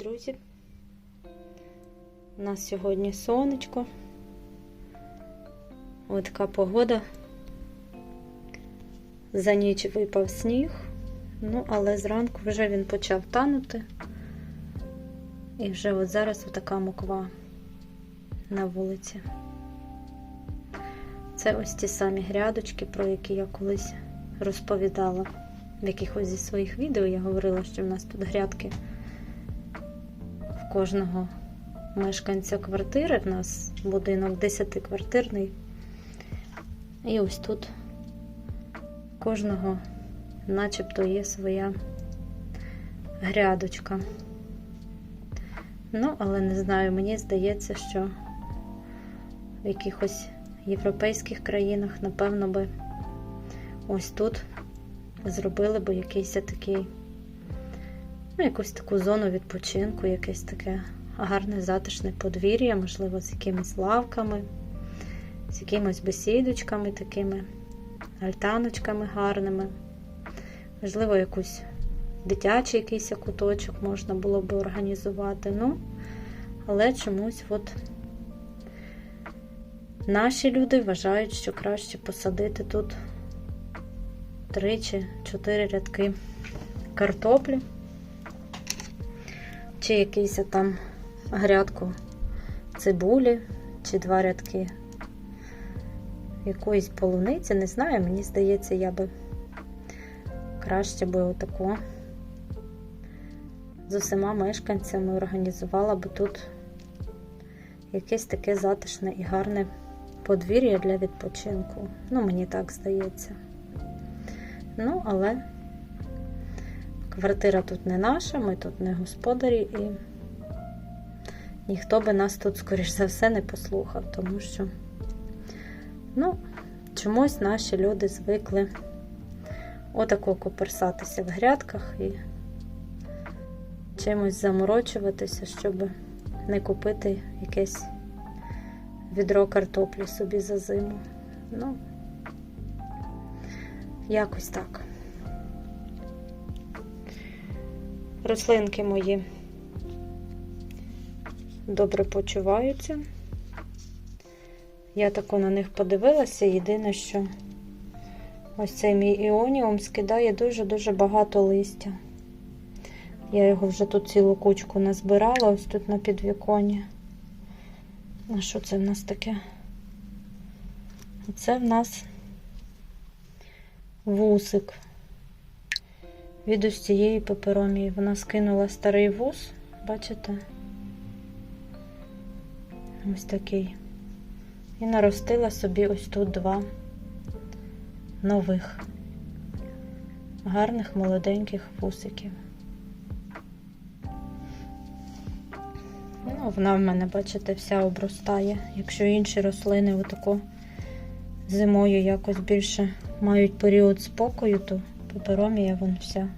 друзі! У нас сьогодні сонечко. Ось така погода. За ніч випав сніг, ну, але зранку вже він почав танути. І вже от зараз отака моква на вулиці. Це ось ті самі грядочки, про які я колись розповідала. В якихось зі своїх відео я говорила, що в нас тут грядки кожного мешканця квартири. В нас будинок 10-квартирний. І ось тут кожного начебто є своя грядочка. Ну, але не знаю, мені здається, що в якихось європейських країнах, напевно, би ось тут зробили би якийсь такий, ну, якусь таку зону відпочинку, якесь таке гарне затишне подвір'я, можливо, з якимись лавками, з якимись бесідочками такими, альтаночками гарними. Можливо, якусь дитячий якийсь куточок можна було би організувати. Ну, але чомусь от наші люди вважають, що краще посадити тут три чи чотири рядки картоплі, чи якийсь там грядку цибулі, чи два рядки якоїсь полуниці, не знаю, мені здається, я би краще би отако з усіма мешканцями організувала би тут якесь таке затишне і гарне подвір'я для відпочинку. Ну, мені так здається. Ну, але квартира тут не наша, ми тут не господарі, і ніхто би нас тут, скоріш за все, не послухав, тому що, ну, чомусь наші люди звикли отако коперсатися в грядках і чимось заморочуватися, щоб не купити якесь відро картоплі собі за зиму. Ну, якось так. Рослинки мої добре почуваються. Я тако на них подивилася. Єдине, що ось цей мій іоніум скидає дуже-дуже багато листя. Я його вже тут цілу кучку назбирала, ось тут на підвіконі. А що це в нас таке? Це в нас вусик від ось цієї пеперомії. Вона скинула старий вус, бачите? Ось такий. І наростила собі ось тут два нових, гарних молоденьких вусиків. Ну, вона в мене, бачите, вся обростає. Якщо інші рослини отако зимою якось більше мають період спокою, то пеперомія вон вся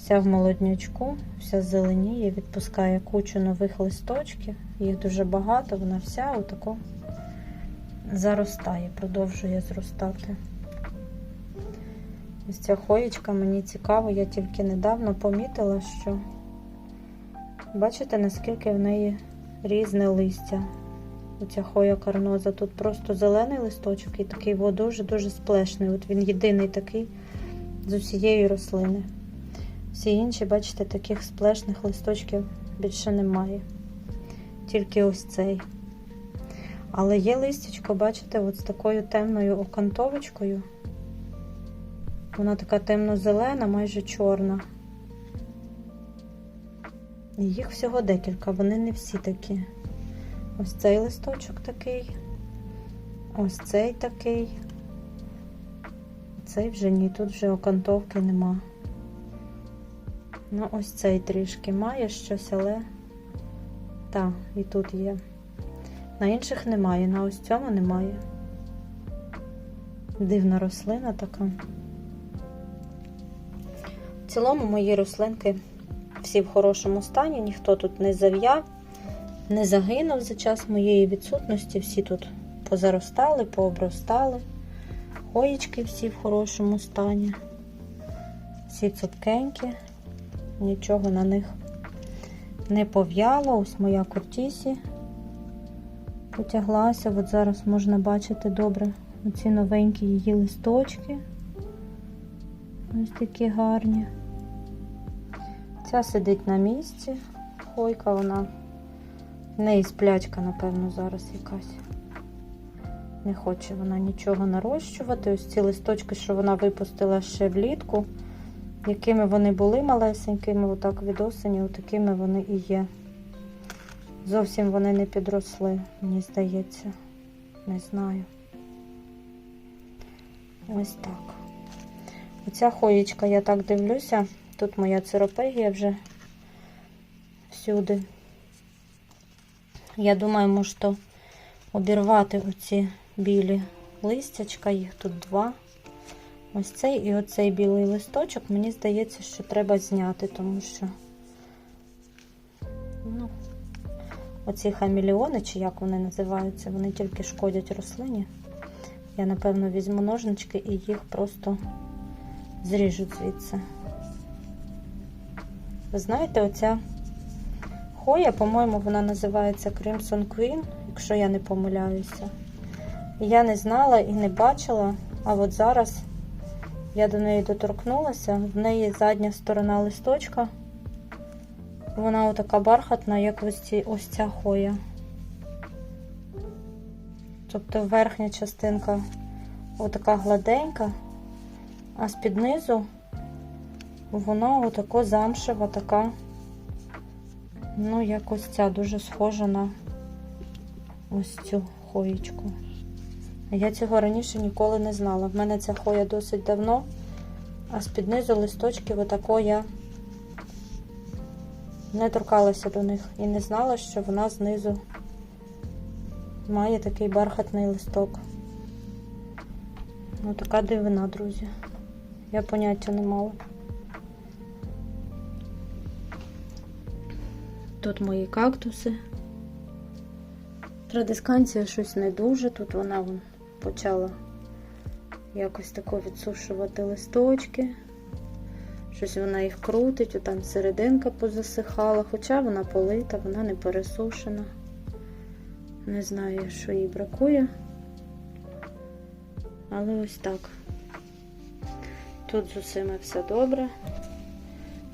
вся в молоднячку, вся зеленіє, відпускає кучу нових листочків, їх дуже багато, вона вся отако заростає, продовжує зростати. Ось ця хоєчка мені цікаво, я тільки недавно помітила, що бачите, наскільки в неї різне листя. Оця хоя карноза. Тут просто зелений листочок і такий дуже-дуже сплешний. От він єдиний такий з усієї рослини. Всі інші, бачите, таких сплешних листочків більше немає. Тільки ось цей. Але є листячко, бачите, от з такою темною окантовочкою. Вона така темно-зелена, майже чорна. І їх всього декілька, вони не всі такі. Ось цей листочок такий, ось цей такий. Цей вже ні, тут вже окантовки нема. Ну, ось цей трішки має щось, але так, і тут є. На інших немає, на ось цьому немає. Дивна рослина така. В цілому мої рослинки всі в хорошому стані, ніхто тут не зав'яв, не загинув за час моєї відсутності. Всі тут позаростали, пообростали. Хоєчки всі в хорошому стані. Всі цупкенькі, нічого на них не пов'яло. Ось моя кортісі потяглася. От зараз можна бачити добре оці новенькі її листочки. Ось такі гарні. Ця сидить на місці. Хойка, вона в неї сплячка, напевно, зараз якась. Не хоче вона нічого нарощувати. Ось ці листочки, що вона випустила ще влітку, якими вони були малесенькими, отак від осені, отакими вони і є. Зовсім вони не підросли, мені здається. Не знаю. Ось так. Оця хоєчка, я так дивлюся. Тут моя циропегія вже всюди. Я думаю, можу обірвати оці білі листячка, їх тут два. Ось цей і оцей білий листочок, мені здається, що треба зняти, тому що ну, оці хаміліони, чи як вони називаються, вони тільки шкодять рослині. Я, напевно, візьму ножнички і їх просто зріжу звідси. Ви знаєте, оця хоя, по-моєму, вона називається Crimson Queen, якщо я не помиляюся. Я не знала і не бачила, а от зараз я до неї доторкнулася, в неї задня сторона листочка. Вона отака бархатна, як ось, ці, ось ця хоя. Тобто верхня частинка отака гладенька, а з-під низу вона отако замшева, така, ну, якось ця дуже схожа на ось цю хоєчку. Я цього раніше ніколи не знала. В мене ця хоя досить давно, а з-під низу листочків отако я не торкалася до них і не знала, що вона знизу має такий бархатний листок. Ну, така дивина, друзі. Я поняття не мала. Тут мої кактуси. Традисканція щось не дуже. Тут вона вон, почала якось тако відсушувати листочки. Щось вона їх крутить, отам серединка позасихала, хоча вона полита, вона не пересушена. Не знаю, що їй бракує. Але ось так. Тут з усіми все добре.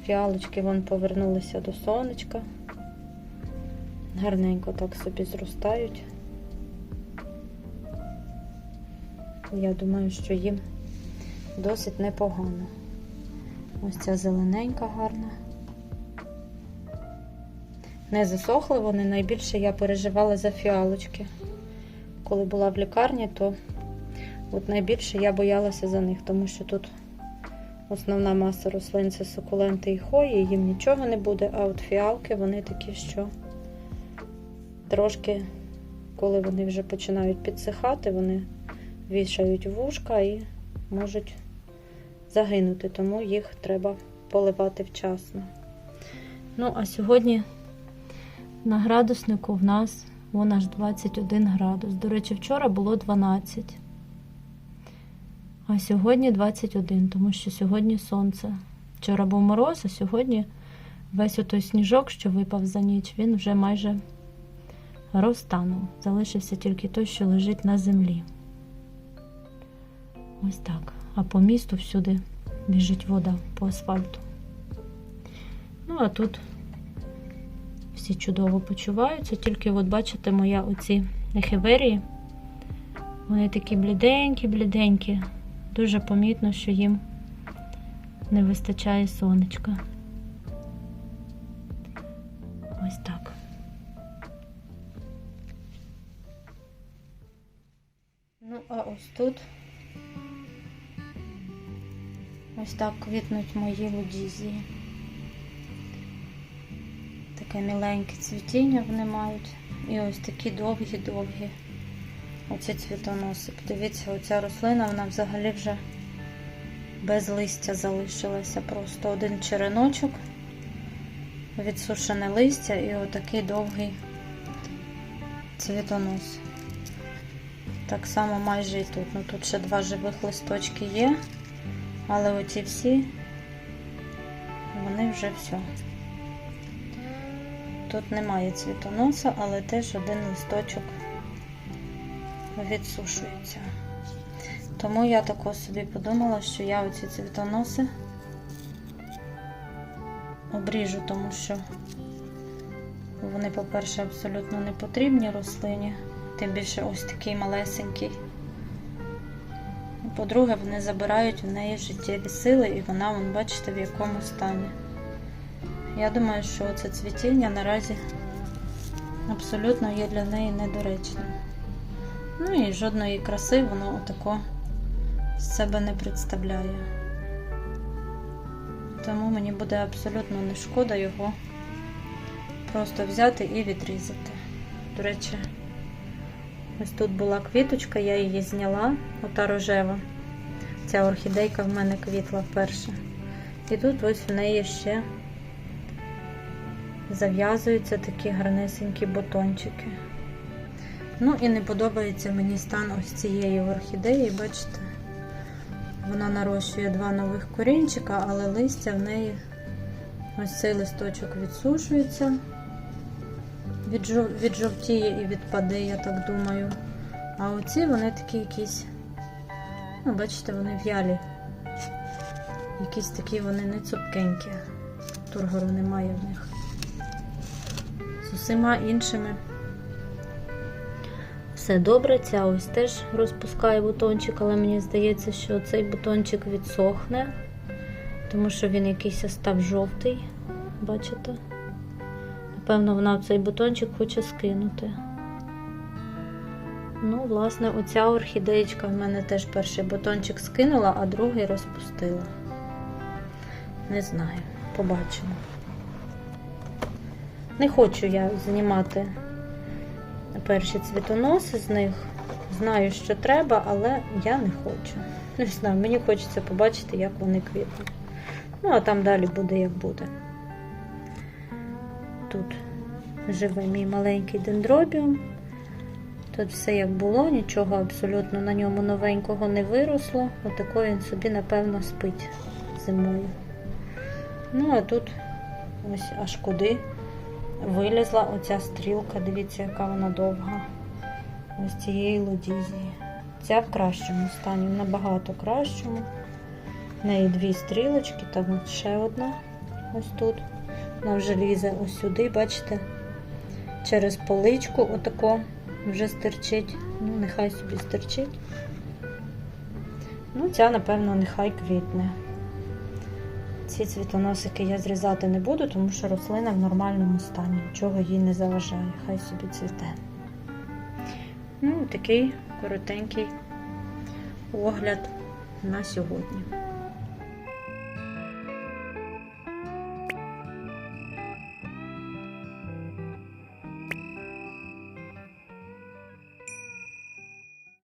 Фіалочки вон повернулися до сонечка. Гарненько так собі зростають. Я думаю, що їм досить непогано. Ось ця зелененька гарна. Не засохли вони, найбільше я переживала за фіалочки. Коли була в лікарні, то от найбільше я боялася за них, тому що тут основна маса рослин це сукуленти і хої, їм нічого не буде, а от фіалки вони такі, що трошки, коли вони вже починають підсихати, вони вішають вушка і можуть загинути, тому їх треба поливати вчасно. Ну, а сьогодні на градуснику в нас вон аж 21 градус. До речі, вчора було 12. А сьогодні 21, тому що сьогодні сонце. Вчора був мороз, а сьогодні весь отой сніжок, що випав за ніч, він вже майже розтанув. Залишився тільки той, що лежить на землі. Ось так. А по місту всюди біжить вода по асфальту. Ну, а тут всі чудово почуваються, тільки, от бачите, моя оці ехеверії, вони такі бліденькі-бліденькі. Дуже помітно, що їм не вистачає сонечка. Ось так. Ну, а ось тут ось так квітнуть мої лудізії. Таке міленьке цвітіння вони мають. І ось такі довгі-довгі оці цвітоноси. Подивіться, оця рослина, вона взагалі вже без листя залишилася. Просто один череночок, відсушене листя і отакий довгий цвітонос. Так само майже і тут. Ну тут ще два живих листочки є, але оці всі, вони вже все. тут немає цвітоноса, але теж один листочок відсушується. Тому я тако собі подумала, що я оці цвітоноси обріжу, тому що вони, по-перше, абсолютно не потрібні рослині, тим більше ось такий малесенький. По-друге, вони забирають в неї життєві сили, і вона, вон, бачите, в якому стані. Я думаю, що це цвітіння наразі абсолютно є для неї недоречним. Ну і жодної краси воно отако з себе не представляє. Тому мені буде абсолютно не шкода його просто взяти і відрізати. До речі, ось тут була квіточка, я її зняла, ота рожева. Ця орхідейка в мене квітла вперше. І тут ось в неї ще зав'язуються такі гарнесенькі бутончики. Ну і не подобається мені стан ось цієї орхідеї, бачите? Вона нарощує два нових корінчика, але листя в неї ось цей листочок відсушується, віджовтіє і відпаде, я так думаю. А оці вони такі якісь, ну, бачите, вони в'ялі. Якісь такі вони не цупкенькі. Тургору немає в них. З усіма іншими. Все добре, ця ось теж розпускає бутончик, але мені здається, що цей бутончик відсохне, тому що він якийсь став жовтий. Бачите? Напевно, вона цей бутончик хоче скинути. Ну, власне, оця орхідеєчка в мене теж перший бутончик скинула, а другий розпустила. Не знаю, побачимо. Не хочу я знімати перші цвітоноси з них. Знаю, що треба, але я не хочу. Не знаю, мені хочеться побачити, як вони квітнуть. Ну, а там далі буде, як буде. Тут живе мій маленький дендробіум. Тут все як було, нічого абсолютно на ньому новенького не виросло. Отако він собі, напевно, спить зимою. Ну, а тут ось аж куди вилізла оця стрілка. Дивіться, яка вона довга. Ось цієї лодізії. Ця в кращому стані, набагато кращому. В неї дві стрілочки, там ще одна ось тут. Вона вже лізе ось сюди, бачите, через поличку отако вже стирчить. Ну, нехай собі стирчить. Ну, ця, напевно, нехай квітне. Ці цвітоносики я зрізати не буду, тому що рослина в нормальному стані, нічого їй не заважає, хай собі цвіте. Ну, такий коротенький огляд на сьогодні.